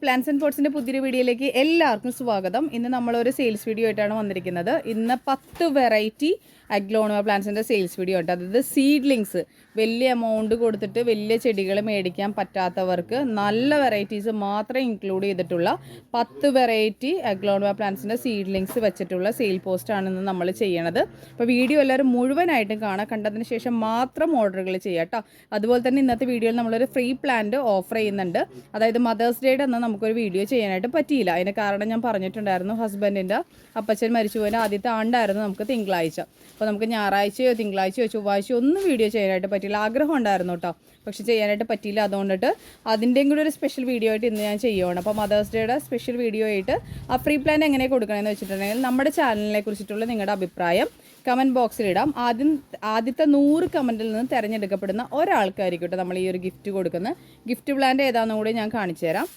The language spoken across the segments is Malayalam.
പ്ലാൻസ് ആൻഡ് പോട്ട്സിന്റെ പുതിയൊരു വീഡിയോയിലേക്ക് എല്ലാവർക്കും സ്വാഗതം. ഇന്ന് നമ്മളൊരു സെയിൽസ് വീഡിയോ ആയിട്ടാണ് വന്നിരിക്കുന്നത്. ഇന്ന് പത്ത് വെറൈറ്റി അഗ്ലോണുവ പ്ലാന്റ്സിന്റെ സെയിൽസ് വീഡിയോ ഉണ്ട് അതായത് സീഡ്ലിങ്സ് വലിയ എമൗണ്ട് കൊടുത്തിട്ട് വലിയ ചെടികൾ മേടിക്കാൻ പറ്റാത്തവർക്ക് നല്ല വെറൈറ്റീസ് മാത്രം ഇൻക്ലൂഡ് ചെയ്തിട്ടുള്ള പത്ത് വെറൈറ്റി അഗ്ലോണുവ പ്ലാന്റ്സിന്റെ സീഡ്ലിങ്സ് വെച്ചിട്ടുള്ള സെയിൽ പോസ്റ്റാണ് ഇന്ന് നമ്മൾ ചെയ്യണത്. അപ്പോൾ വീഡിയോ എല്ലാവരും മുഴുവനായിട്ടും കാണാം. കണ്ടതിന് ശേഷം മാത്രം ഓർഡറുകൾ ചെയ്യാം കേട്ടോ അതുപോലെ തന്നെ ഇന്നത്തെ വീഡിയോയിൽ നമ്മളൊരു ഫ്രീ പ്ലാന്റ് ഓഫർ ചെയ്യുന്നുണ്ട്. അതായത് മദേഴ്സ് ഡേയുടെ അന്ന് നമുക്കൊരു വീഡിയോ ചെയ്യാനായിട്ട് പറ്റിയില്ല. അതിന് കാരണം ഞാൻ പറഞ്ഞിട്ടുണ്ടായിരുന്നു ഹസ്ബൻഡിന്റെ അപ്പച്ചൻ മരിച്ചുപോയതിന്റെ ആദ്യത്തെ ആണ്ടായിരുന്നു നമുക്ക് തിങ്കളാഴ്ച. അപ്പോൾ നമുക്ക് ഞായറാഴ്ചയോ തിങ്കളാഴ്ചയോ ചൊവ്വാഴ്ചയോ ഒന്നും വീഡിയോ ചെയ്യാനായിട്ട് പറ്റിയില്ല. ആഗ്രഹം ഉണ്ടായിരുന്നു കേട്ടോ. പക്ഷെ ചെയ്യാനായിട്ട് പറ്റിയില്ല. അതുകൊണ്ടിട്ട് അതിന്റെയും കൂടെ ഒരു സ്പെഷ്യൽ വീഡിയോ ആയിട്ട് ഇന്ന് ഞാൻ ചെയ്യുകയാണ് അപ്പോൾ മദേഴ്സ് ഡേയുടെ സ്പെഷ്യൽ വീഡിയോ ആയിട്ട് ആ ഫ്രീ പ്ലാൻ എങ്ങനെ കൊടുക്കണമെന്ന് വെച്ചിട്ടുണ്ടെങ്കിൽ നമ്മുടെ ചാനലിനെ കുറിച്ചിട്ടുള്ള നിങ്ങളുടെ അഭിപ്രായം കമന്റ് ബോക്സിലിടാം ആദ്യം ആദ്യത്തെ നൂറ് കമന്റിൽ നിന്ന് തിരഞ്ഞെടുക്കപ്പെടുന്ന ഒരാൾക്കായിരിക്കും നമ്മൾ ഈ ഒരു ഗിഫ്റ്റ് കൊടുക്കുന്നത് ഗിഫ്റ്റ് പ്ലാന്റെ ഏതാണെന്നും ഞാൻ കാണിച്ചു തരാം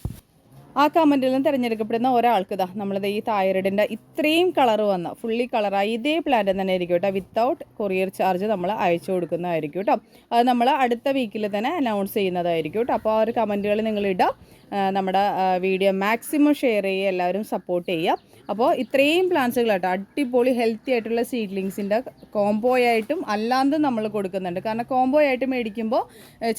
ആ കമന്റിൽ നിന്ന് തിരഞ്ഞെടുക്കപ്പെടുന്ന ഒരാൾക്ക് ഇതാ നമ്മളിത് ഈ തൈറോയിഡിന്റെ ഇത്രയും കളർ വന്ന ഫുള്ളി കളറായി ഇതേ പ്ലാന്റ് തന്നെ ആയിരിക്കും കേട്ടോ വിത്തൗട്ട് കൊറിയർ ചാർജ് നമ്മൾ അയച്ചു കൊടുക്കുന്നതായിരിക്കും കേട്ടോ അത് നമ്മൾ അടുത്ത വീക്കിൽ തന്നെ അനൗൺസ് ചെയ്യുന്നതായിരിക്കും കേട്ടോ അപ്പോൾ ആ ഒരു കമന്റുകൾ നിങ്ങൾ ഇടുക നമ്മുടെ വീഡിയോ മാക്സിമം ഷെയർ ചെയ്യുക എല്ലാവരും സപ്പോർട്ട് ചെയ്യുക. അപ്പോൾ ഇത്രയും പ്ലാന്റ്സുകൾ കേട്ടോ. അടിപൊളി ഹെൽത്തി ആയിട്ടുള്ള സീഡ്ലിങ്സിന്റെ കോംബോ ആയിട്ടും അല്ലാണ്ടും നമ്മൾ കൊടുക്കുന്നുണ്ട്. കാരണം കോംബോ ആയിട്ട് മേടിക്കുമ്പോൾ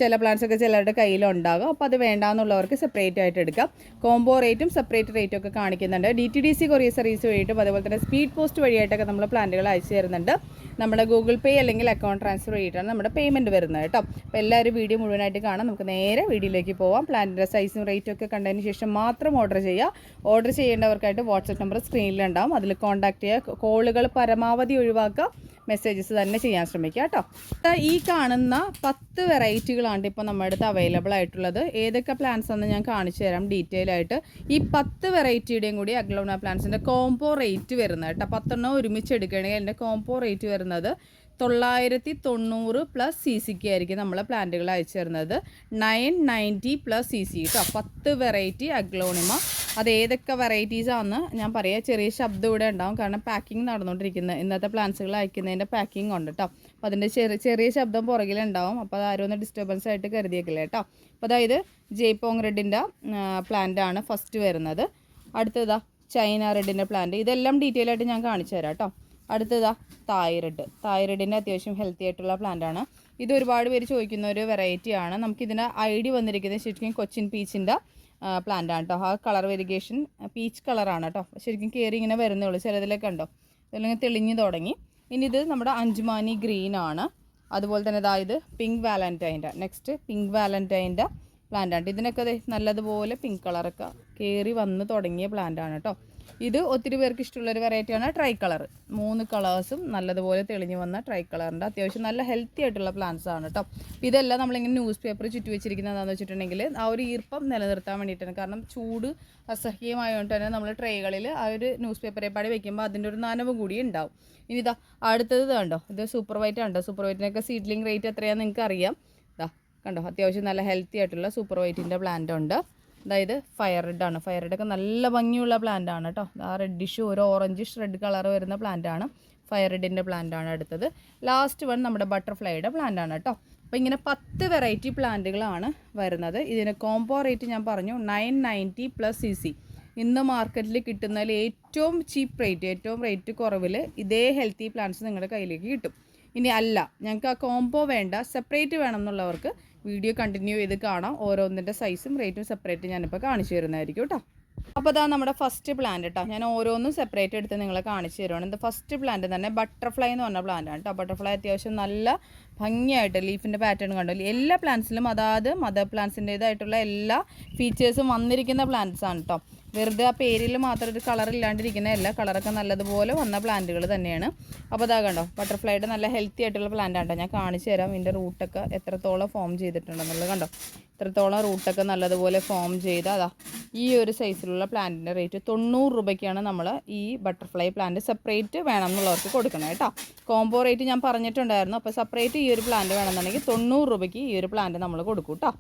ചില പ്ലാന്റ്സ് ഒക്കെ ചിലരുടെ കയ്യിലുണ്ടാകും. അപ്പോൾ അത് വേണ്ടാന്നുള്ളവർക്ക് സെപ്പറേറ്റ് ആയിട്ട് എടുക്കാം. കോംബോ റേറ്റും സെപ്പറേറ്റ് റേറ്റും ഒക്കെ കാണിക്കുന്നുണ്ട്. D T D C courier service വഴിയിട്ടും അതുപോലെ തന്നെ സ്പീഡ് പോസ്റ്റ് വഴിയായിട്ടൊക്കെ നമ്മൾ പ്ലാന്റുകൾ അയച്ചു തരുന്നുണ്ട്. നമ്മുടെ ഗൂഗിൾ പേ അല്ലെങ്കിൽ അക്കൗണ്ട് ട്രാൻസ്ഫർ വഴിയിട്ടാണ് നമ്മുടെ പേയ്മെന്റ് വരുന്നത് കേട്ടോ. അപ്പോൾ എല്ലാവരും വീഡിയോ മുഴുവനായിട്ട് കാണാം. നമുക്ക് നേരെ വീഡിയോയിലേക്ക് പോവാം. പ്ലാന്റിന്റെ സൈസും ഒക്കെ കണ്ടതിന് ശേഷം മാത്രം ഓർഡർ ചെയ്യുക. ഓർഡർ ചെയ്യേണ്ടവർക്കായിട്ട് വാട്സപ്പ് നമ്പർ സ്ക്രീനിലുണ്ടാവും അതിൽ കോൺടാക്ട് ചെയ്യുക. കോളുകൾ പരമാവധി ഒഴിവാക്കുക. മെസ്സേജസ് തന്നെ ചെയ്യാൻ ശ്രമിക്കുക കേട്ടോ. ഈ കാണുന്ന പത്ത് വെറൈറ്റികളാണ് ഇപ്പോൾ നമ്മുടെ അടുത്ത് അവൈലബിൾ ആയിട്ടുള്ളത്. ഏതൊക്കെ പ്ലാൻസ് ആണെന്ന് ഞാൻ കാണിച്ചു തരാം ഡീറ്റെയിൽ ആയിട്ട്. ഈ പത്ത് വെറൈറ്റിയുടെയും കൂടി അഗ്ലോണ പ്ലാൻസിന്റെ കോംബോ റേറ്റ് വരുന്നത് കേട്ടോ. പത്തെണ്ണം ഒരുമിച്ച് എടുക്കുകയാണെങ്കിൽ അതിന്റെ കോംബോ റേറ്റ് വരുന്നത് തൊള്ളായിരത്തി തൊണ്ണൂറ് പ്ലസ് സി സിക്ക് ആയിരിക്കും നമ്മൾ പ്ലാന്റുകൾ അയച്ചു തരുന്നത് nine ninety plus C C കേട്ടോ പത്ത് വെറൈറ്റി അഗ്ലോണിമ അത് ഏതൊക്കെ വെറൈറ്റീസ് ആണെന്ന് ഞാൻ പറയാം. ചെറിയ ശബ്ദം ഇവിടെ ഉണ്ടാവും. കാരണം പാക്കിംഗ് നടന്നുകൊണ്ടിരിക്കുന്നത് ഇന്നത്തെ പ്ലാന്റ്സുകൾ അയക്കുന്നതിന്റെ പാക്കിംഗ് ഉണ്ട് കേട്ടോ അപ്പോൾ അതിന്റെ ചെറിയ ചെറിയ ശബ്ദം പുറകിലുണ്ടാവും. അപ്പോൾ അത് ആരും ഒന്ന് ഡിസ്റ്റർബൻസ് ആയിട്ട് കരുതിയേക്കില്ല കേട്ടോ അപ്പോൾ അതായത് ജയ്പോങ് റെഡിന്റെ ആണ് ഫസ്റ്റ് വരുന്നത്. അടുത്തതാ ചൈന റെഡിന്റെ പ്ലാന്റ് ഇതെല്ലാം ഡീറ്റെയിൽ ആയിട്ട് ഞാൻ കാണിച്ചു തരാം കേട്ടോ അടുത്തതാ തായ്റഡ് തായ്റഡിന്റെ അത്യാവശ്യം ഹെൽത്തി ആയിട്ടുള്ള പ്ലാന്റ് ആണ്. ഇത് ഒരുപാട് പേര് ചോദിക്കുന്ന ഒരു വെറൈറ്റി ആണ്. നമുക്കിതിന് ഐ ഡി വന്നിരിക്കുന്നത് ശരിക്കും കൊച്ചിൻ പീച്ചിന്റെ പ്ലാന്റ് ആണ് കേട്ടോ ആ കളർ വെരിഗേഷൻ പീച്ച് കളറാണ് കേട്ടോ ശരിക്കും കയറി ഇങ്ങനെ വരുന്നേ ഉള്ളൂ. ചിലതിലൊക്കെ ഉണ്ടോ? അല്ലെങ്കിൽ തെളിഞ്ഞു തുടങ്ങി. ഇനി ഇത് നമ്മുടെ അഞ്ജുമാനി ഗ്രീൻ ആണ്. അതുപോലെ തന്നെ അതായത് പിങ്ക് വാലന്റൈന്റെ നെക്സ്റ്റ് പിങ്ക് വാലന്റൈന്റെ പ്ലാന്റ് ആണ് ഇതിനൊക്കെ നല്ലതുപോലെ പിങ്ക് കളറൊക്കെ കയറി വന്ന് തുടങ്ങിയ പ്ലാന്റ് ആണ് കേട്ടോ ഇത് ഒത്തിരി പേർക്ക് ഇഷ്ടമുള്ളൊരു വെറൈറ്റിയാണ് ട്രൈ കളർ മൂന്ന് കളേഴ്സും നല്ലതുപോലെ തെളിഞ്ഞു വന്ന ട്രൈ കളറിന്റെ അത്യാവശ്യം നല്ല ഹെൽത്തി ആയിട്ടുള്ള പ്ലാന്റ്സ് ആണ് കേട്ടോ ഇതെല്ലാം നമ്മളിങ്ങനെ ന്യൂസ് പേപ്പർ ചുറ്റി വെച്ചിരിക്കുന്നത് എന്താണെന്ന് വെച്ചിട്ടുണ്ടെങ്കിൽ ആ ഒരു ഈർപ്പം നിലനിർത്താൻ വേണ്ടിയിട്ടാണ്. കാരണം ചൂട് അസഹ്യമായതുകൊണ്ട് തന്നെ നമ്മൾ ട്രേകളിൽ ആ ഒരു ന്യൂസ് പേപ്പറെ പാടി വെക്കുമ്പോൾ അതിന്റെ ഒരു നനവ് കൂടി ഉണ്ടാവും. ഇനി ഇതാ അടുത്തത് കണ്ടോ? ഇത് സൂപ്പർ വൈറ്റ് ഉണ്ടോ സൂപ്പർ വൈറ്റിനൊക്കെ സീഡ്ലിംഗ് റേറ്റ് എത്രയാണെന്ന് നിങ്ങൾക്ക് അറിയാം ഇതാ കണ്ടോ? അത്യാവശ്യം നല്ല ഹെൽത്തി ആയിട്ടുള്ള സൂപ്പർ വൈറ്റിന്റെ പ്ലാന്റ് ഉണ്ട്. അതായത് ഫയർ റെഡ് ആണ്. ഫയർ റെഡ് ഒക്കെ നല്ല ഭംഗിയുള്ള പ്ലാന്റ് ആണ് കേട്ടോ ആ റെഡിഷ് ഒരു ഓറഞ്ചിഷ് റെഡ് കളർ വരുന്ന പ്ലാന്റ് ആണ്. ഫയർ റെഡിന്റെ പ്ലാന്റ് ആണ് അടുത്തത്. ലാസ്റ്റ് വൺ നമ്മുടെ ബട്ടർഫ്ലൈയുടെ പ്ലാന്റ് ആണ് കേട്ടോ അപ്പോൾ ഇങ്ങനെ പത്ത് വെറൈറ്റി പ്ലാന്റുകളാണ് വരുന്നത്. ഇതിന് കോംബോ റേറ്റ് ഞാൻ പറഞ്ഞു nine ninety plus C C ഇന്ന് മാർക്കറ്റിൽ കിട്ടുന്നതിൽ ഏറ്റവും ചീപ്പ് റേറ്റ് ഏറ്റവും റേറ്റ് കുറവിൽ ഇതേ ഹെൽത്തി പ്ലാന്റ്സ് നിങ്ങളുടെ കയ്യിലേക്ക് കിട്ടും. ഇനി അല്ല ഞങ്ങൾക്ക് ആ കോംബോ വേണ്ട സെപ്പറേറ്റ് വേണം എന്നുള്ളവർക്ക് വീഡിയോ കണ്ടിന്യൂ ചെയ്ത് കാണാം. ഓരോന്നിന്റെ സൈസും റേറ്റും സെപ്പറേറ്റ് ഞാനിപ്പോൾ കാണിച്ചു തരുന്നതായിരിക്കും കേട്ടോ. അപ്പോൾ അതാണ് നമ്മുടെ ഫസ്റ്റ് പ്ലാന്റ് കേട്ടോ ഞാൻ ഓരോന്നും സെപ്പറേറ്റ് എടുത്ത് നിങ്ങളെ കാണിച്ചു തരുവാണ്. ഇത് ഫസ്റ്റ് പ്ലാന്റ് തന്നെ ബട്ടർഫ്ലൈ എന്ന് പറഞ്ഞ പ്ലാന്റ് ആണ് കേട്ടോ ബട്ടർഫ്ലൈ അത്യാവശ്യം നല്ല ഭംഗിയായിട്ട് ലീഫിന്റെ പാറ്റേൺ കണ്ടു? എല്ലാ പ്ലാന്റ്സിലും അതായത് മദർ പ്ലാന്റ്സിന്റേതായിട്ടുള്ള എല്ലാ ഫീച്ചേഴ്സും വന്നിരിക്കുന്ന പ്ലാന്റ്സ് ആണ് കേട്ടോ വെറുതെ ആ പേരിൽ മാത്രം ഒരു കളർ ഇല്ലാണ്ടിരിക്കുന്ന എല്ലാ കളറൊക്കെ നല്ലതുപോലെ വന്ന പ്ലാന്റുകൾ തന്നെയാണ്. അപ്പോൾ അതാ കണ്ടോ ബട്ടർഫ്ലൈയുടെ നല്ല ഹെൽത്തി ആയിട്ടുള്ള പ്ലാന്റ് ആണ് ഞാൻ കാണിച്ചു തരാം ഇതിന്റെ റൂട്ടൊക്കെ എത്രത്തോളം ഫോം ചെയ്തിട്ടുണ്ടെന്നുള്ളത് കണ്ടോ. ഇത്രത്തോളം റൂട്ടൊക്കെ നല്ലതുപോലെ ഫോം ചെയ്ത് അതാ ഈ ഒരു സൈസിലുള്ള പ്ലാന്റിന്റെ റേറ്റ് തൊണ്ണൂറ് രൂപയ്ക്കാണ് നമ്മൾ ഈ ബട്ടർഫ്ലൈ പ്ലാന്റ് സെപ്പറേറ്റ് വേണം എന്നുള്ളവർക്ക് കൊടുക്കണം കേട്ടോ. കോംബോ റേറ്റ് ഞാൻ പറഞ്ഞിട്ടുണ്ടായിരുന്നു. അപ്പോൾ സെപ്പറേറ്റ് ഈ ഒരു പ്ലാന്റ് വേണമെന്നുണ്ടെങ്കിൽ തൊണ്ണൂറ് രൂപയ്ക്ക് ഈ ഒരു പ്ലാന്റ് നമ്മൾ കൊടുക്കും കേട്ടോ.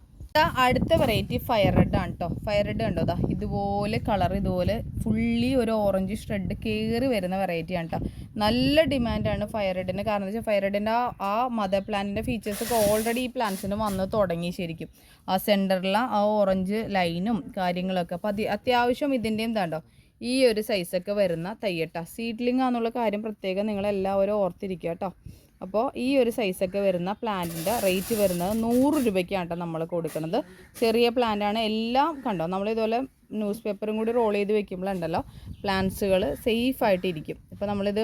അടുത്ത വെറൈറ്റി ഫയർ റെഡ് ആണ് കേട്ടോ ഫയർ റെഡ് കണ്ടോ? ദാ ഇതുപോലെ കളർ ഇതുപോലെ ഫുള്ളി ഒരു ഓറഞ്ച് ഷ്രെഡ് കയറി വരുന്ന വെറൈറ്റി ആണ് കേട്ടോ നല്ല ഡിമാൻഡാണ് ഫയർ റെഡിന് കാരണം വെച്ചാൽ ഫയർ റെഡിന്റെ ആ ആ മദർ പ്ലാന്റിന്റെ ഫീച്ചേഴ്സൊക്കെ ഓൾറെഡി ഈ പ്ലാന്റ്സിന് വന്ന് തുടങ്ങി ശരിക്കും. ആ സെന്ററിലെ ആ ഓറഞ്ച് ലൈനും കാര്യങ്ങളൊക്കെ. അപ്പോൾ അതി അത്യാവശ്യം ഇതിന്റെയും ഇതാണ്ടോ ഈ ഒരു സൈസൊക്കെ വരുന്ന തയ്യട്ട സീഡ്ലിംഗ് ആണെന്നുള്ള കാര്യം പ്രത്യേകം നിങ്ങളെല്ലാവരും ഓർത്തിരിക്കുക കേട്ടോ അപ്പോൾ ഈ ഒരു സൈസൊക്കെ വരുന്ന പ്ലാന്റിന്റെ റേറ്റ് വരുന്നത് നൂറ് രൂപയ്ക്കാണ് കേട്ടോ നമ്മൾ കൊടുക്കുന്നത്. ചെറിയ പ്ലാന്റാണ് എല്ലാം കണ്ടോ? നമ്മളിതുപോലെ ന്യൂസ് പേപ്പറും കൂടി റോൾ ചെയ്ത് വെക്കുമ്പോഴുണ്ടല്ലോ പ്ലാന്റ്സുകൾ സേഫായിട്ടിരിക്കും ഇപ്പോൾ നമ്മളിത്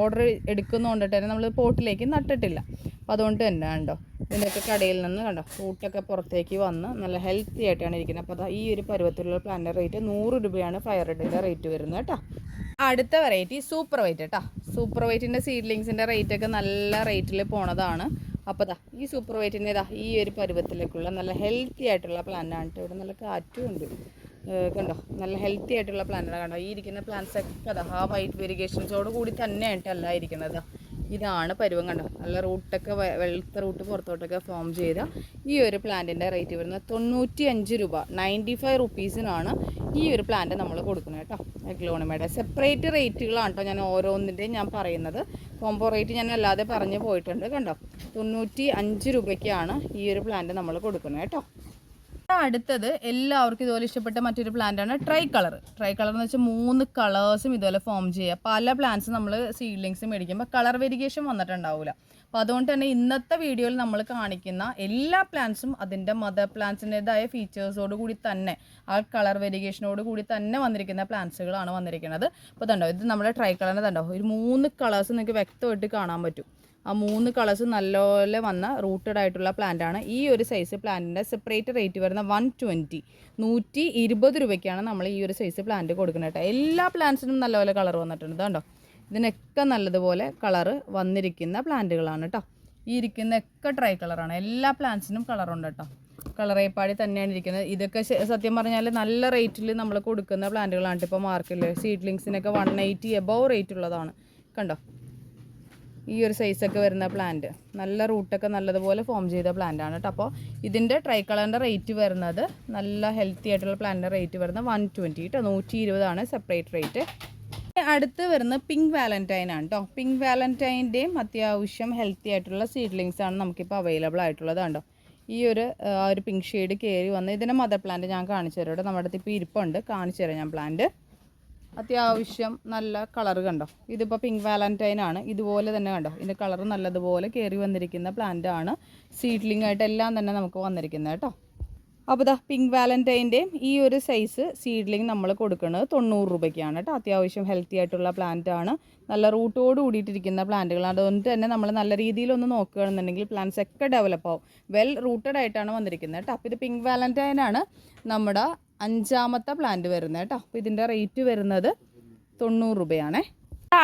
ഓർഡർ എടുക്കുന്നതുകൊണ്ടിട്ട് തന്നെ നമ്മൾ പോട്ടിലേക്ക് നട്ടിട്ടില്ല. അപ്പോൾ അതുകൊണ്ട് തന്നെ കണ്ടോ? ഇതിന്റെയൊക്കെ കടയിൽ നിന്ന് കണ്ടോ? ഫ്രൂട്ടൊക്കെ പുറത്തേക്ക് വന്ന് നല്ല ഹെൽത്തി ആയിട്ടാണ് ഇരിക്കുന്നത്. അപ്പോൾ ഈ ഒരു പരുവത്തിലുള്ള പ്ലാന്റിന്റെ റേറ്റ് നൂറ് രൂപയാണ് ഫയർ റെഡിന്റെ റേറ്റ് വരുന്നത് കേട്ടോ. അടുത്ത വെറൈറ്റി സൂപ്പർ വൈറ്റ് കേട്ടോ സൂപ്പർ വൈറ്റിന്റെ സീഡ്ലിങ്സിന്റെ റേറ്റ് ഒക്കെ നല്ല റേറ്റിൽ പോണതാണ്. അപ്പോൾ ദാ ഈ സൂപ്പർ വൈറ്റിന്റെ ഇതാ ഈ ഒരു പരുവത്തിലേക്കുള്ള നല്ല ഹെൽത്തി ആയിട്ടുള്ള പ്ലാന്റാണ് കേട്ടോ ഇവിടെ നല്ല കാറ്റും ഉണ്ട്. കണ്ടോ? നല്ല ഹെൽത്തി ആയിട്ടുള്ള പ്ലാന്റാണ് കണ്ടോ ഈ ഇരിക്കുന്ന പ്ലാന്റ്സ് ഒക്കെ അതാ ആ വൈറ്റ് വെരിഗേഷൻസോട് കൂടി തന്നെയായിട്ടല്ല ഇരിക്കുന്നത്. ഇതാണ് പരുവം കണ്ടോ? നല്ല റൂട്ടൊക്കെ വെളുത്ത റൂട്ട് പുറത്തോട്ടൊക്കെ ഫോം ചെയ്ത ഈ ഒരു പ്ലാന്റിന്റെ റേറ്റ് വരുന്നത് തൊണ്ണൂറ്റി അഞ്ച് രൂപ. നയന്റി ഫൈവ് റുപ്പീസിനാണ് ഈ ഒരു പ്ലാന്റ് നമ്മൾ കൊടുക്കുന്നത് കേട്ടോ. എഗ്ലോണിമയുടെ സെപ്പറേറ്റ് റേറ്റുകളാണ് കേട്ടോ ഞാൻ ഓരോന്നിന്റെയും ഞാൻ പറയുന്നത്. കോംബോ റേറ്റ് ഞാൻ അല്ലാതെ പറഞ്ഞു പോയിട്ടുണ്ട് കണ്ടോ? തൊണ്ണൂറ്റി അഞ്ച് രൂപയ്ക്കാണ് ഈ ഒരു പ്ലാന്റ് നമ്മൾ കൊടുക്കുന്നത് കേട്ടോ. അടുത്തത്. എല്ലാവർക്കും ഇതുപോലെ ഇഷ്ടപ്പെട്ട മറ്റൊരു പ്ലാന്റ് ആണ് ട്രൈ കളർ ട്രൈ കളർ എന്ന് വെച്ചാൽ മൂന്ന് കളേഴ്സും ഇതുപോലെ ഫോം ചെയ്യുക. പല പ്ലാന്റ്സ് നമ്മൾ സീഡ്ലിങ്സ് മേടിക്കുമ്പോൾ കളർ വേരിയേഷൻ വന്നിട്ടുണ്ടാവില്ല അപ്പോൾ അതുകൊണ്ട് തന്നെ ഇന്നത്തെ വീഡിയോയിൽ നമ്മൾ കാണിക്കുന്ന എല്ലാ പ്ലാന്റ്സും അതിന്റെ മദർ പ്ലാന്റ്സിന്റെതായ ഫീച്ചേഴ്സോട് കൂടി തന്നെ ആ കളർ വേരിയേഷനോട് കൂടി തന്നെ വന്നിരിക്കുന്ന പ്ലാന്റ്സുകളാണ് വന്നിരിക്കുന്നത്. അപ്പോൾ ഇതുണ്ടോ ഇത് നമ്മുടെ ട്രൈ കളറിന്റെ ഇതുണ്ടോ ഒരു മൂന്ന് കളേഴ്സ് നിങ്ങൾക്ക് വ്യക്തമായിട്ട് കാണാൻ പറ്റും. ആ മൂന്ന് കളേഴ്സ് നല്ലപോലെ വന്ന റൂട്ടഡ് ആയിട്ടുള്ള പ്ലാന്റ് ആണ്. ഈ ഒരു സൈസ് പ്ലാന്റിന്റെ സെപ്പറേറ്റ് റേറ്റ് വരുന്ന വൺ ട്വന്റി നൂറ്റി ഇരുപത് രൂപയ്ക്കാണ് നമ്മൾ ഈ ഒരു സൈസ് പ്ലാന്റ് കൊടുക്കുന്നത് കേട്ടോ. എല്ലാ പ്ലാന്റ്സിനും നല്ലപോലെ കളർ വന്നിട്ടുണ്ട്. കേട്ടോ ഇതിനൊക്കെ നല്ലതുപോലെ കളറ് വന്നിരിക്കുന്ന പ്ലാന്റുകളാണ് കേട്ടോ ഈ ഇരിക്കുന്നതൊക്കെ ട്രൈ കളറാണ് എല്ലാ പ്ലാന്റ്സിനും കളറുണ്ട് കേട്ടോ കളറേപ്പാടി തന്നെയാണ് ഇരിക്കുന്നത്. ഇതൊക്കെ സത്യം പറഞ്ഞാൽ നല്ല റേറ്റിൽ നമ്മൾ കൊടുക്കുന്ന പ്ലാന്റുകളാണ് ഇപ്പോൾ മാർക്കറ്റിൽ സീഡ്ലിങ്സിനൊക്കെ വൺ എയ്റ്റി എബവ് റേറ്റ് ഉള്ളതാണ്. കണ്ടോ? ഈ ഒരു സൈസൊക്കെ വരുന്ന പ്ലാന്റ് നല്ല റൂട്ടൊക്കെ നല്ലതുപോലെ ഫോം ചെയ്ത പ്ലാന്റ് ആണ് കേട്ടോ അപ്പോൾ ഇതിന്റെ ട്രൈ കളറിന്റെ റേറ്റ് വരുന്നത് നല്ല ഹെൽത്തി ആയിട്ടുള്ള പ്ലാന്റിന്റെ റേറ്റ് വരുന്നത് വൺ ട്വന്റി കേട്ടോ നൂറ്റി ഇരുപതാണ് സെപ്പറേറ്റ് റേറ്റ് അടുത്ത് വരുന്നത് പിങ്ക് വാലന്റൈൻ ആണ് കേട്ടോ പിങ്ക് വാലന്റൈന്റെയും അത്യാവശ്യം ഹെൽത്തി ആയിട്ടുള്ള സീഡ്ലിങ്സ് ആണ് നമുക്കിപ്പോൾ അവൈലബിൾ ആയിട്ടുള്ളത് കണ്ടോ. ഈ ഒരു ഒരു പിങ്ക് ഷെയ്ഡ് കയറി വന്ന് ഇതിന്റെ മദർ പ്ലാന്റ് ഞാൻ കാണിച്ചു തരാം കേട്ടോ നമ്മുടെ അടുത്ത് ഇപ്പോൾ ഇരിപ്പുണ്ട്. കാണിച്ചു തരാം ഞാൻ പ്ലാന്റ് അത്യാവശ്യം നല്ല കളർ കണ്ടോ? ഇതിപ്പോൾ പിങ്ക് വാലന്റൈൻ ആണ്. ഇതുപോലെ തന്നെ കണ്ടോ? ഇതിന്റെ കളർ നല്ലതുപോലെ കയറി വന്നിരിക്കുന്ന പ്ലാന്റ് ആണ്. സീഡ്ലിംഗ് ആയിട്ട് എല്ലാം തന്നെ നമുക്ക് വന്നിരിക്കുന്നത് കേട്ടോ. അപ്പോൾ ദാ പിങ്ക് വാലന്റൈന്റെയും ഈ ഒരു സൈസ് സീഡ്ലിംഗ് നമ്മൾ കൊടുക്കുന്നത് തൊണ്ണൂറ് രൂപയ്ക്കാണ് കേട്ടോ. അത്യാവശ്യം ഹെൽത്തി ആയിട്ടുള്ള പ്ലാന്റ് ആണ്. നല്ല റൂട്ടോട് കൂടിയിട്ടിരിക്കുന്ന പ്ലാന്റുകളാണ് അതുകൊണ്ട് തന്നെ നമ്മൾ നല്ല രീതിയിലൊന്ന് നോക്കുകയാണെന്നുണ്ടെങ്കിൽ പ്ലാന്റ്സ് ഒക്കെ ഡെവലപ്പ് ആവും. വെൽ റൂട്ടഡ് ആയിട്ടാണ് വന്നിരിക്കുന്നത് കേട്ടോ. അപ്പോൾ ഇത് പിങ്ക് വാലന്റൈൻ ആണ്. നമ്മുടെ അഞ്ചാമത്തെ പ്ലാന്റ് വരുന്നത് കേട്ടോ. അപ്പോൾ ഇതിന്റെ റേറ്റ് വരുന്നത് തൊണ്ണൂറ് രൂപയാണേ.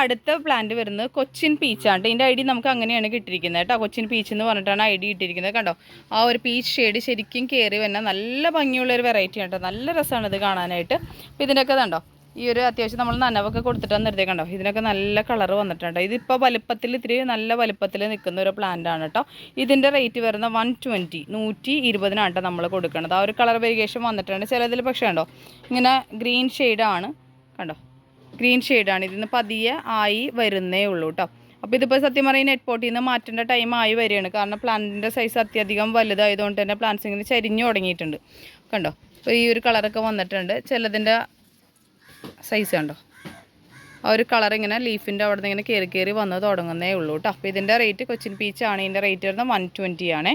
അടുത്ത പ്ലാന്റ് വരുന്നത് കൊച്ചിൻ പീച്ചാണ് ഇതിന്റെ ഐ ഡി നമുക്ക് അങ്ങനെയാണ് കിട്ടിയിരിക്കുന്നത് കേട്ടോ. കൊച്ചിൻ പീച്ച് എന്ന് പറഞ്ഞിട്ടാണ് ഐ ഡി ഇട്ടിരിക്കുന്നത് കണ്ടോ? ആ ഒരു പീച്ച് ഷെയ്ഡ് ശരിക്കും കയറി വന്ന നല്ല ഭംഗിയുള്ള ഒരു വെറൈറ്റി കേട്ടോ. നല്ല രസമാണ് ഇത് കാണാനായിട്ട്. അപ്പോൾ ഇതിന്റെയൊക്കെ കണ്ടോ? ഈ ഒരു അത്യാവശ്യം നമ്മൾ നനവൊക്കെ കൊടുത്തിട്ടാണ് നിർത്തി കണ്ടോ? ഇതിനൊക്കെ നല്ല കളർ വന്നിട്ടുണ്ട്. ഇതിപ്പോൾ വലുപ്പത്തിൽ ഇത്തിരി നല്ല വലുപ്പത്തിൽ നിൽക്കുന്ന ഒരു പ്ലാന്റ് ആണ് കേട്ടോ ഇതിന്റെ റേറ്റ് വരുന്ന വൺ ട്വന്റി നൂറ്റി ഇരുപതിനാണ് നമ്മൾ കൊടുക്കുന്നത് ആ ഒരു കളർ വേരിയേഷൻ വന്നിട്ടുണ്ട്. ചിലതിൽ പക്ഷേ കണ്ടോ ഇങ്ങനെ ഗ്രീൻ ഷെയ്ഡാണ് കണ്ടോ? ഗ്രീൻ ഷെയ്ഡാണ് ഇതിന് പതിയെ ആയി വരുന്നേ ഉള്ളൂ കേട്ടോ അപ്പോൾ ഇതിപ്പോൾ സത്യം പറയും നെറ്റ് പോട്ടിൽ നിന്ന് മാറ്റേണ്ട ടൈം ആയി വരികയാണ്. കാരണം പ്ലാന്റിന്റെ സൈസ് അത്യധികം വലുതായതുകൊണ്ട് തന്നെ പ്ലാന്റ്സ് ഇങ്ങനെ ചരിഞ്ഞു തുടങ്ങിയിട്ടുണ്ട്. കണ്ടോ? ഈ ഒരു കളറൊക്കെ വന്നിട്ടുണ്ട്. ചിലതിന്റെ സൈസ് കണ്ടോ? ആ ഒരു കളർ ഇങ്ങനെ ലീഫിന്റെ അവിടെ നിന്ന് ഇങ്ങനെ കയറി കയറി വന്ന് തുടങ്ങുന്നേ ഉള്ളൂ കേട്ടോ അപ്പോൾ ഇതിന്റെ റേറ്റ് കൊച്ചിൻ പീച്ചാണ് ഇതിന്റെ റേറ്റ് വരുന്നത് വൺ ട്വന്റി ആണേ.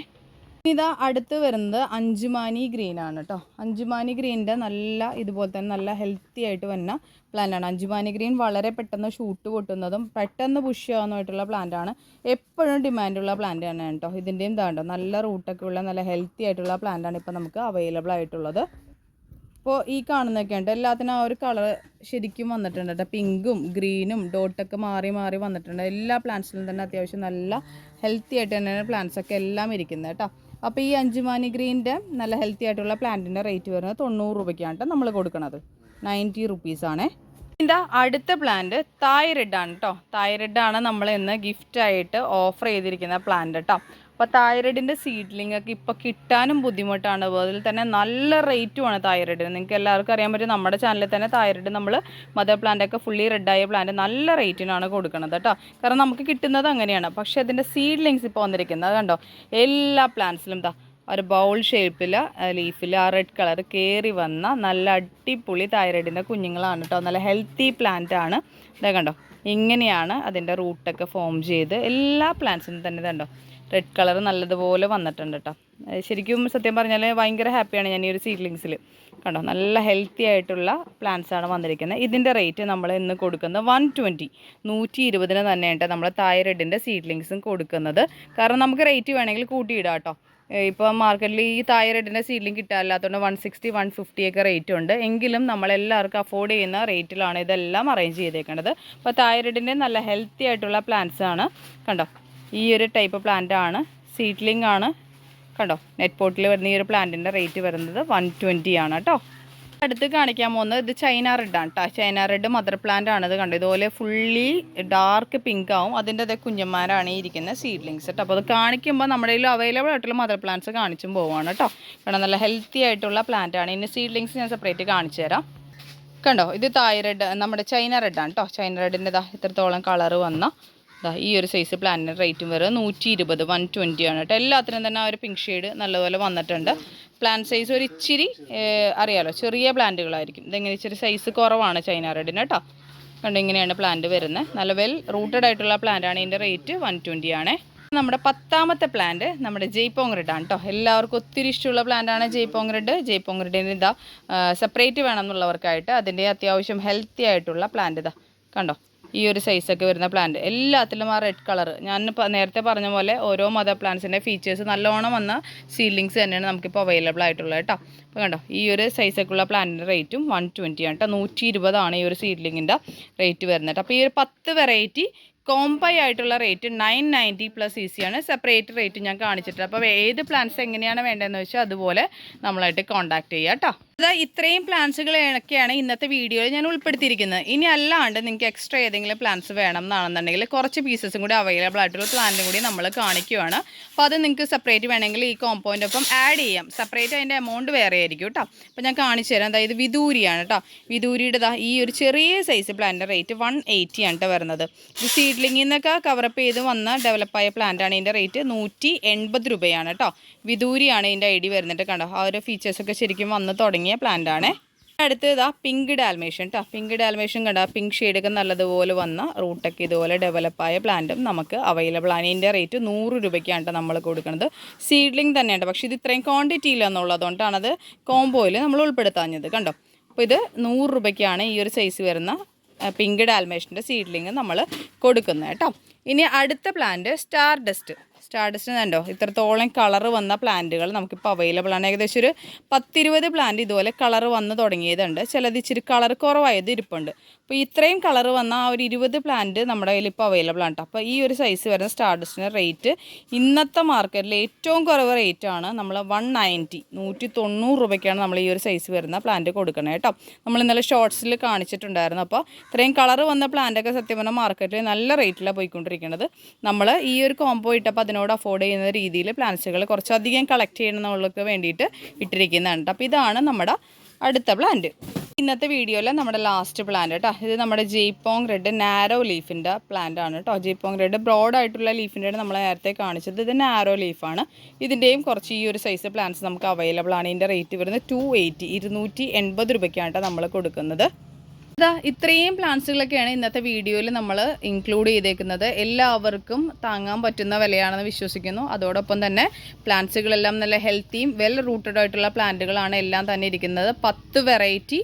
ഇതാ അടുത്ത് വരുന്നത് അഞ്ചുമാനി ഗ്രീൻ ആണ് കേട്ടോ അഞ്ചുമാനി ഗ്രീനിന്റെ നല്ല ഇതുപോലെ തന്നെ നല്ല ഹെൽത്തി ആയിട്ട് വരുന്ന പ്ലാന്റാണ് അഞ്ചുമാനി ഗ്രീൻ വളരെ പെട്ടെന്ന് ഷൂട്ട് പൊട്ടുന്നതും പെട്ടെന്ന് പുഷ് ആവുന്നതായിട്ടുള്ള പ്ലാന്റാണ് എപ്പോഴും ഡിമാൻഡുള്ള പ്ലാന്റ് തന്നെയാണ് കേട്ടോ ഇതിന്റെയും ഇതാണ്ടോ നല്ല റൂട്ടൊക്കെ ഉള്ള നല്ല ഹെൽത്തി ആയിട്ടുള്ള പ്ലാന്റാണ് ഇപ്പോൾ നമുക്ക് അവൈലബിൾ ആയിട്ടുള്ളത്. അപ്പോൾ ഈ കാണുന്നതൊക്കെ ഉണ്ട്. എല്ലാത്തിനും ആ ഒരു കളർ ശരിക്കും വന്നിട്ടുണ്ട് കേട്ടോ പിങ്കും ഗ്രീനും ഡോട്ടൊക്കെ മാറി മാറി വന്നിട്ടുണ്ട്. എല്ലാ പ്ലാന്റ്സിലും തന്നെ അത്യാവശ്യം നല്ല ഹെൽത്തി ആയിട്ട് തന്നെയാണ് പ്ലാന്റ്സൊക്കെ എല്ലാം ഇരിക്കുന്നത് കേട്ടോ അപ്പോൾ ഈ അഞ്ചുമാനി ഗ്രീനിന്റെ നല്ല ഹെൽത്തി ആയിട്ടുള്ള പ്ലാന്റിന്റെ റേറ്റ് വരുന്നത് തൊണ്ണൂറ് രൂപയ്ക്കാണ് കേട്ടോ നമ്മൾ കൊടുക്കുന്നത് നയന്റി റുപ്പീസാണേ ഇതിന്റെ അടുത്ത പ്ലാന്റ് തായ് ആണ് കേട്ടോ തായ് ആണ് നമ്മൾ ഇന്ന് ഗിഫ്റ്റായിട്ട് ഓഫർ ചെയ്തിരിക്കുന്ന പ്ലാന്റ് കേട്ടോ അപ്പോൾ തൈറോയിഡിന്റെ സീഡ്ലിംഗ് ഒക്കെ ഇപ്പോൾ കിട്ടാനും ബുദ്ധിമുട്ടാണ്. അതിൽ തന്നെ നല്ല റേറ്റുമാണ് തൈറോയിഡിന് നിങ്ങൾക്ക് എല്ലാവർക്കും അറിയാൻ പറ്റും നമ്മുടെ ചാനലിൽ തന്നെ തൈറോയിഡ് നമ്മൾ മദർ പ്ലാന്റൊക്കെ ഫുള്ളി റെഡായ പ്ലാന്റ് നല്ല റേറ്റിനാണ് കൊടുക്കുന്നത് കേട്ടോ. കാരണം നമുക്ക് കിട്ടുന്നത് അങ്ങനെയാണ്. പക്ഷേ അതിന്റെ സീഡ്ലിങ്സ് ഇപ്പോൾ വന്നിരിക്കുന്നത്. കണ്ടോ? എല്ലാ പ്ലാന്റ്സിലും ദാ ഒരു ബൗൾ ഷേപ്പിൽ ലീഫിൽ ആ റെഡ് കളർ കയറി വന്ന നല്ല അടിപൊളി തൈറോയിഡിന്റെ കുഞ്ഞുങ്ങളാണ് കേട്ടോ. നല്ല ഹെൽത്തി പ്ലാന്റ് ആണ്. ഇതാ കണ്ടോ? ഇങ്ങനെയാണ് അതിന്റെ റൂട്ടൊക്കെ ഫോം ചെയ്ത് എല്ലാ പ്ലാന്റ്സിനും തന്നെ ഇതുണ്ടോ റെഡ് കളർ നല്ലതുപോലെ വന്നിട്ടുണ്ട് കേട്ടോ ശരിക്കും സത്യം പറഞ്ഞാൽ ഭയങ്കര ഹാപ്പിയാണ് ഞാൻ ഈ ഒരു സീഡ്ലിങ്സിൽ കണ്ടോ നല്ല ഹെൽത്തി ആയിട്ടുള്ള പ്ലാന്റ്സ് ആണ് വന്നിരിക്കുന്നത്. ഇതിന്റെ റേറ്റ് നമ്മൾ ഇന്ന് കൊടുക്കുന്നത് വൺ ട്വന്റി നൂറ്റി ഇരുപതിന് തന്നെയാണ് നമ്മൾ തൈറോയിഡിന്റെ സീഡ്ലിങ്സും കൊടുക്കുന്നത്. കാരണം നമുക്ക് റേറ്റ് വേണമെങ്കിൽ കൂട്ടിയിടാം കേട്ടോ ഇപ്പോൾ മാർക്കറ്റിൽ ഈ തൈറോയിഡിന്റെ സീഡ്ലിംഗ് കിട്ടാനില്ലാത്തതുകൊണ്ട് വൺ സിക്സ്റ്റി വൺ ഫിഫ്റ്റി ഒക്കെ റേറ്റ് ഉണ്ട്. എങ്കിലും നമ്മളെല്ലാവർക്കും അഫോർഡ് ചെയ്യുന്ന റേറ്റിലാണ് ഇതെല്ലാം അറേഞ്ച് ചെയ്തേക്കേണ്ടത് അപ്പോൾ തൈറോയിഡിന്റെ നല്ല ഹെൽത്തി ആയിട്ടുള്ള പ്ലാന്റ്സ് ആണ്. കണ്ടോ ഈ ഒരു ടൈപ്പ് പ്ലാന്റ് ആണ്. സീഡ്ലിംഗ് ആണ്. കണ്ടോ? നെറ്റ് പോട്ടിൽ വരുന്ന ഈ ഒരു പ്ലാന്റിന്റെ റേറ്റ് വരുന്നത് വൺ ട്വന്റി ആണ് കേട്ടോ അടുത്ത് കാണിക്കാൻ പോകുന്നത് ഇത് ചൈന റെഡ് ആണ് കേട്ടോ ചൈന റെഡ് മദർ പ്ലാന്റ് ആണ് ഇത് കണ്ടോ? ഇതുപോലെ ഫുള്ളി ഡാർക്ക് പിങ്ക് ആവും. അതിന്റെ അതേ കുഞ്ഞന്മാരാണ് ഈ ഇരിക്കുന്ന സീഡ്ലിങ്സ് കേട്ടോ അപ്പോൾ അത് കാണിക്കുമ്പോൾ നമ്മുടെ കയ്യിൽ അവൈലബിൾ ആയിട്ടുള്ള മദർ പ്ലാന്റ്സ് കാണിച്ചും പോവാണ് കേട്ടോ കാരണം നല്ല ഹെൽത്തി ആയിട്ടുള്ള പ്ലാന്റ് ആണ്. ഇനി സീഡ്ലിങ്സ് ഞാൻ സെപ്പറേറ്റ് കാണിച്ചു തരാം. കണ്ടോ? ഇത് തായ് റെഡ് നമ്മുടെ ചൈന റെഡ് ആണ് കേട്ടോ ചൈന റെഡിന്റെ ഇതാ ഇത്രത്തോളം കളറ് വന്ന ഈ ഒരു സൈസ് പ്ലാന്റിന് റേറ്റും വരും നൂറ്റി ഇരുപത് വൺ ട്വന്റി ആണ് കേട്ടോ. എല്ലാത്തിനും തന്നെ ആ ഒരു പിങ്ക് ഷെയ്ഡ് നല്ലപോലെ വന്നിട്ടുണ്ട്. പ്ലാന്റ് സൈസ് ഒരു ഇച്ചിരി അറിയാലോ ചെറിയ പ്ലാന്റുകളായിരിക്കും ഇതെങ്ങനെ ഇച്ചിരി സൈസ് കുറവാണ് ചൈന റെഡിന് കേട്ടോ. കണ്ടോ ഇങ്ങനെയാണ് പ്ലാന്റ് വരുന്നത്. നല്ല വെൽ റൂട്ടഡ് ആയിട്ടുള്ള പ്ലാന്റ് ആണ് ഇതിന്റെ റേറ്റ് വൺ ട്വന്റി ആണേ. നമ്മുടെ പത്താമത്തെ പ്ലാന്റ് നമ്മുടെ ജയ്പോങ് റെഡ് ആണ് കേട്ടോ. എല്ലാവർക്കും ഒത്തിരി ഇഷ്ടമുള്ള പ്ലാന്റ് ആണ് ജയ്പോങ് റെഡ് ജയ്പോങ് റെഡിന് ഇതാ സെപ്പറേറ്റ് വേണം എന്നുള്ളവർക്കായിട്ട് അതിന്റെ അത്യാവശ്യം ഹെൽത്തി ആയിട്ടുള്ള പ്ലാന്റ് ഇതാ. കണ്ടോ? ഈ ഒരു സൈസൊക്കെ വരുന്ന പ്ലാന്റ് എല്ലാത്തിലും ആ റെഡ് കളർ ഞാൻ നേരത്തെ പറഞ്ഞ പോലെ ഓരോ മദർ പ്ലാന്റ്സിന്റെ ഫീച്ചേഴ്സ് നല്ലോണം വന്ന സീലിങ്സ് തന്നെയാണ് നമുക്കിപ്പോൾ അവൈലബിൾ ആയിട്ടുള്ളത് കേട്ടോ അപ്പോൾ കണ്ടോ ഈ ഒരു സൈസൊക്കെ ഉള്ള പ്ലാന്റിന്റെ റേറ്റും വൺ ട്വന്റി ആണ് കേട്ടോ നൂറ്റി ഇരുപതാണ് ഈ ഒരു സീഡ്ലിങ്ങിന്റെ റേറ്റ് വരുന്നത് കേട്ടോ അപ്പോൾ ഈ ഒരു പത്ത് വെറൈറ്റി കോംബൈ ആയിട്ടുള്ള rate nine ninety plus easy ആണ് സെപ്പറേറ്റ് റേറ്റ് ഞാൻ കാണിച്ചിട്ടുണ്ട് അപ്പോൾ ഏത് പ്ലാൻസ് എങ്ങനെയാണ് വേണ്ടതെന്ന് വെച്ചാൽ അതുപോലെ നമ്മളായിട്ട് കോൺടാക്ട് ചെയ്യാം കേട്ടോ ഇത്രയും പ്ലാൻസുകളൊക്കെയാണ് ഇന്നത്തെ വീഡിയോയിൽ ഞാൻ ഉൾപ്പെടുത്തിയിരിക്കുന്നത്. ഇനി അല്ലാണ്ട് നിങ്ങൾക്ക് എക്സ്ട്രാ ഏതെങ്കിലും പ്ലാൻസ് വേണം എന്നാണെന്നുണ്ടെങ്കിൽ കുറച്ച് പീസസും കൂടി അവൈലബിൾ ആയിട്ടുള്ള പ്ലാന്റും കൂടി നമ്മൾ കാണിക്കുവാണ്. അപ്പോൾ അത് നിങ്ങൾക്ക് സെപ്പറേറ്റ് വേണമെങ്കിൽ ഈ കോമ്പൗണ്ട് ഒപ്പം ആഡ് ചെയ്യാം. സെപ്പറേറ്റ് അതിന്റെ എമൗണ്ട് വേറെ ആയിരിക്കും കേട്ടോ അപ്പോൾ ഞാൻ കാണിച്ചു തരാം. അതായത് വിദൂരിയാണ് കേട്ടോ വിദൂരിയുടെ ഈ ഒരു ചെറിയ സൈസ് പ്ലാന്റിന്റെ റേറ്റ് വൺ എയ്റ്റി ആണ് വരുന്നത്. ഇത് സീഡ്ലിങ്ങിൽ നിന്നൊക്കെ കവറപ്പ് ചെയ്ത് വന്ന ഡെവലപ്പായ പ്ലാന്റാണ് ഇതിന്റെ റേറ്റ് നൂറ്റി എൺപത് രൂപയാണ് കേട്ടോ വിദൂരിയാണ് ഇതിന്റെ ഐ ഡി വരുന്നിട്ട് കണ്ടോ? ആ ഒരു ഫീച്ചേഴ്സൊക്കെ ശരിക്കും വന്ന് തുടങ്ങിയ പ്ലാന്റ് ആണ്. അടുത്ത് ഇതാ പിങ്ക് ഡാൽമേഷൻ കേട്ടോ പിങ്ക് ഡാൽമേഷൻ കണ്ട? പിങ്ക് ഷെയ്ഡൊക്കെ നല്ലതുപോലെ വന്ന റൂട്ടൊക്കെ ഇതുപോലെ ഡെവലപ്പായ പ്ലാന്റും നമുക്ക് അവൈലബിൾ ആണ്. ഇതിന്റെ റേറ്റ് നൂറ് രൂപയ്ക്കാണ് കേട്ടോ നമ്മൾ കൊടുക്കുന്നത് സീഡ്ലിംഗ് തന്നെയുണ്ട് പക്ഷേ ഇത് ഇത്രയും ക്വാണ്ടിറ്റി ഇല്ല അത് കോംബോയിൽ നമ്മൾ ഉൾപ്പെടുത്താഞ്ഞത്. കണ്ടോ? അപ്പോൾ ഇത് നൂറ് രൂപയ്ക്കാണ് ഈ ഒരു സൈസ് വരുന്ന പിങ്ക് ഡാൽമേഷന്റെ സീഡ്ലിംഗ് നമ്മൾ കൊടുക്കുന്നത് കേട്ടോ ഇനി അടുത്ത പ്ലാന്റ് സ്റ്റാർ ഡസ്റ്റ് സ്റ്റാർ കണ്ടോ ഇത്രത്തോളം കളർ വന്ന പ്ലാന്റുകൾ നമുക്കിപ്പോൾ അവൈലബിൾ ആണ്. ഏകദേശം ഒരു പത്തിരുപത് പ്ലാന്റ് ഇതുപോലെ കളർ വന്ന് തുടങ്ങിയതുണ്ട്. ചിലത് ഇച്ചിരി കളർ കുറവായത് ഇരിപ്പുണ്ട്. അപ്പോൾ ഇത്രയും കളർ വന്ന ആ ഒരു ഇരുപത് പ്ലാന്റ് നമ്മുടെ കയ്യിൽ ഇപ്പോൾ അവൈലബിൾ ആണ് അപ്പോൾ ഈ ഒരു സൈസ് വരുന്ന സ്റ്റാർഡസ്റ്റിന്റെ റേറ്റ് ഇന്നത്തെ മാർക്കറ്റിൽ ഏറ്റവും കുറവ് റേറ്റ് ആണ് നമ്മൾ വൺ നയന്റി നൂറ്റി തൊണ്ണൂറ് രൂപയ്ക്കാണ് നമ്മൾ ഈ ഒരു സൈസ് വരുന്ന പ്ലാന്റ് കൊടുക്കണേ കേട്ടോ നമ്മൾ ഇന്നലെ ഷോർട്സിൽ കാണിച്ചിട്ടുണ്ടായിരുന്നു. അപ്പോൾ ഇത്രയും കളർ വന്ന പ്ലാന്റൊക്കെ സത്യം പറഞ്ഞാൽ മാർക്കറ്റിൽ നല്ല റേറ്റിലാണ് പോയിക്കൊണ്ടിരിക്കുന്നത് നമ്മൾ ഈ ഒരു കോംബോ ഇട്ടപ്പോൾ അതിനോട് അഫോർഡ് ചെയ്യുന്ന രീതിയിൽ പ്ലാന്റ്സുകൾ കുറച്ചധികം കളക്ട് ചെയ്യണമെന്നുള്ളവർക്ക് വേണ്ടിയിട്ട് ഇട്ടിരിക്കുന്നതാണ് അപ്പോൾ ഇതാണ് നമ്മുടെ അടുത്ത പ്ലാന്റ് ഇന്നത്തെ വീഡിയോയിൽ നമ്മുടെ ലാസ്റ്റ് പ്ലാന്റ് കേട്ടോ ഇത് നമ്മുടെ ജെയ്പോങ് റെഡ് നാരോ ലീഫിന്റെ പ്ലാന്റ് ആണ് കേട്ടോ ജെയ്പോങ് റെഡ് ബ്രോഡ് ആയിട്ടുള്ള ലീഫിന്റെ നമ്മൾ നേരത്തെ കാണിച്ചത്. ഇത് നാരോ ലീഫാണ് ഇതിന്റെയും കുറച്ച് ഈ ഒരു സൈസ് പ്ലാന്റ്സ് നമുക്ക് അവൈലബിൾ ആണ്. ഇതിന്റെ റേറ്റ് വരുന്നത് ടു എയ്റ്റി ഇരുന്നൂറ്റി എൺപത് രൂപയ്ക്കാണ് കേട്ടോ നമ്മൾ കൊടുക്കുന്നത്. ഇതാ ഇത്രയും പ്ലാന്റ്സുകളൊക്കെയാണ് ഇന്നത്തെ വീഡിയോയിൽ നമ്മൾ ഇൻക്ലൂഡ് ചെയ്തേക്കുന്നത്. എല്ലാവർക്കും താങ്ങാൻ പറ്റുന്ന വിലയാണെന്ന് വിശ്വസിക്കുന്നു. അതോടൊപ്പം തന്നെ പ്ലാന്റ്സുകളെല്ലാം നല്ല ഹെൽത്തിയും വെൽ റൂട്ടഡ് ആയിട്ടുള്ള പ്ലാന്റുകളാണ് എല്ലാം തന്നെ ഇരിക്കുന്നത്. പത്ത് വെറൈറ്റി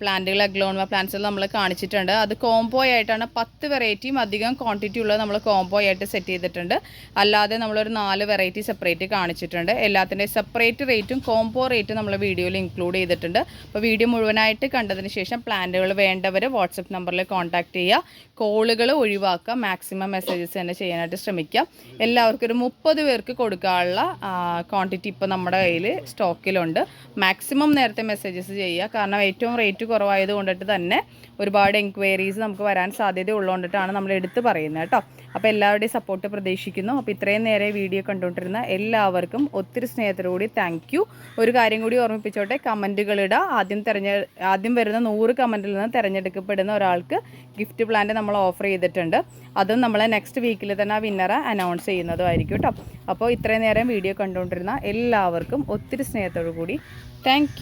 പ്ലാന്റുകൾ അഗ്ലോൺമ പ്ലാന്റ്സ് നമ്മൾ കാണിച്ചിട്ടുണ്ട്. അത് കോംബോ ആയിട്ടാണ് പത്ത് വെറൈറ്റിയും അധികം ക്വാണ്ടിറ്റി ഉള്ളത് നമ്മൾ കോംബോ ആയിട്ട് സെറ്റ് ചെയ്തിട്ടുണ്ട്. അല്ലാതെ നമ്മളൊരു നാല് വെറൈറ്റി സെപ്പറേറ്റ് കാണിച്ചിട്ടുണ്ട്. എല്ലാത്തിന്റെ സെപ്പറേറ്റ് റേറ്റും കോംബോ റേറ്റും നമ്മൾ വീഡിയോയിൽ ഇൻക്ലൂഡ് ചെയ്തിട്ടുണ്ട്. അപ്പോൾ വീഡിയോ മുഴുവനായിട്ട് കണ്ടതിന് ശേഷം പ്ലാന്റുകൾ വേണ്ടവർ വാട്സപ്പ് നമ്പറിൽ കോൺടാക്ട് ചെയ്യുക. കോളുകൾ ഒഴിവാക്കുക. മാക്സിമം മെസ്സേജസ് തന്നെ ചെയ്യാനായിട്ട് ശ്രമിക്കുക. എല്ലാവർക്കും ഒരു മുപ്പത് പേർക്ക് കൊടുക്കാനുള്ള ക്വാണ്ടിറ്റി ഇപ്പോൾ നമ്മുടെ കയ്യിൽ സ്റ്റോക്കിലുണ്ട് മാക്സിമം നേരത്തെ മെസ്സേജസ് ചെയ്യുക. കാരണം ഏറ്റവും റേറ്റ് കുറവായത് കൊണ്ടിട്ട് തന്നെ ഒരുപാട് എൻക്വയറീസ് നമുക്ക് വരാൻ സാധ്യത ഉള്ളതുകൊണ്ടിട്ടാണ് നമ്മൾ എടുത്ത് പറയുന്നത് കേട്ടോ. അപ്പോൾ എല്ലാവരുടെയും സപ്പോർട്ട് പ്രതീക്ഷിക്കുന്നു. അപ്പോൾ ഇത്രയും നേരെ വീഡിയോ കണ്ടുകൊണ്ടിരുന്ന എല്ലാവർക്കും ഒത്തിരി സ്നേഹത്തോടുകൂടി താങ്ക് യു ഒരു കാര്യം കൂടി ഓർമ്മിപ്പിച്ചോട്ടെ. കമന്റുകൾ ഇടുക ആദ്യം തിരഞ്ഞ ആദ്യം വരുന്ന നൂറ് കമന്റിൽ നിന്ന് തിരഞ്ഞെടുക്കപ്പെടുന്ന ഒരാൾക്ക് ഗിഫ്റ്റ് പ്ലാന്റ് നമ്മൾ ഓഫർ ചെയ്തിട്ടുണ്ട്. അതും നമ്മൾ നെക്സ്റ്റ് വീക്കിൽ തന്നെ ആ വിന്നറെ അനൗൺസ് ചെയ്യുന്നതുമായിരിക്കും കേട്ടോ. അപ്പോൾ ഇത്രയും നേരം വീഡിയോ കണ്ടുകൊണ്ടിരുന്ന എല്ലാവർക്കും ഒത്തിരി സ്നേഹത്തോടു കൂടി താങ്ക്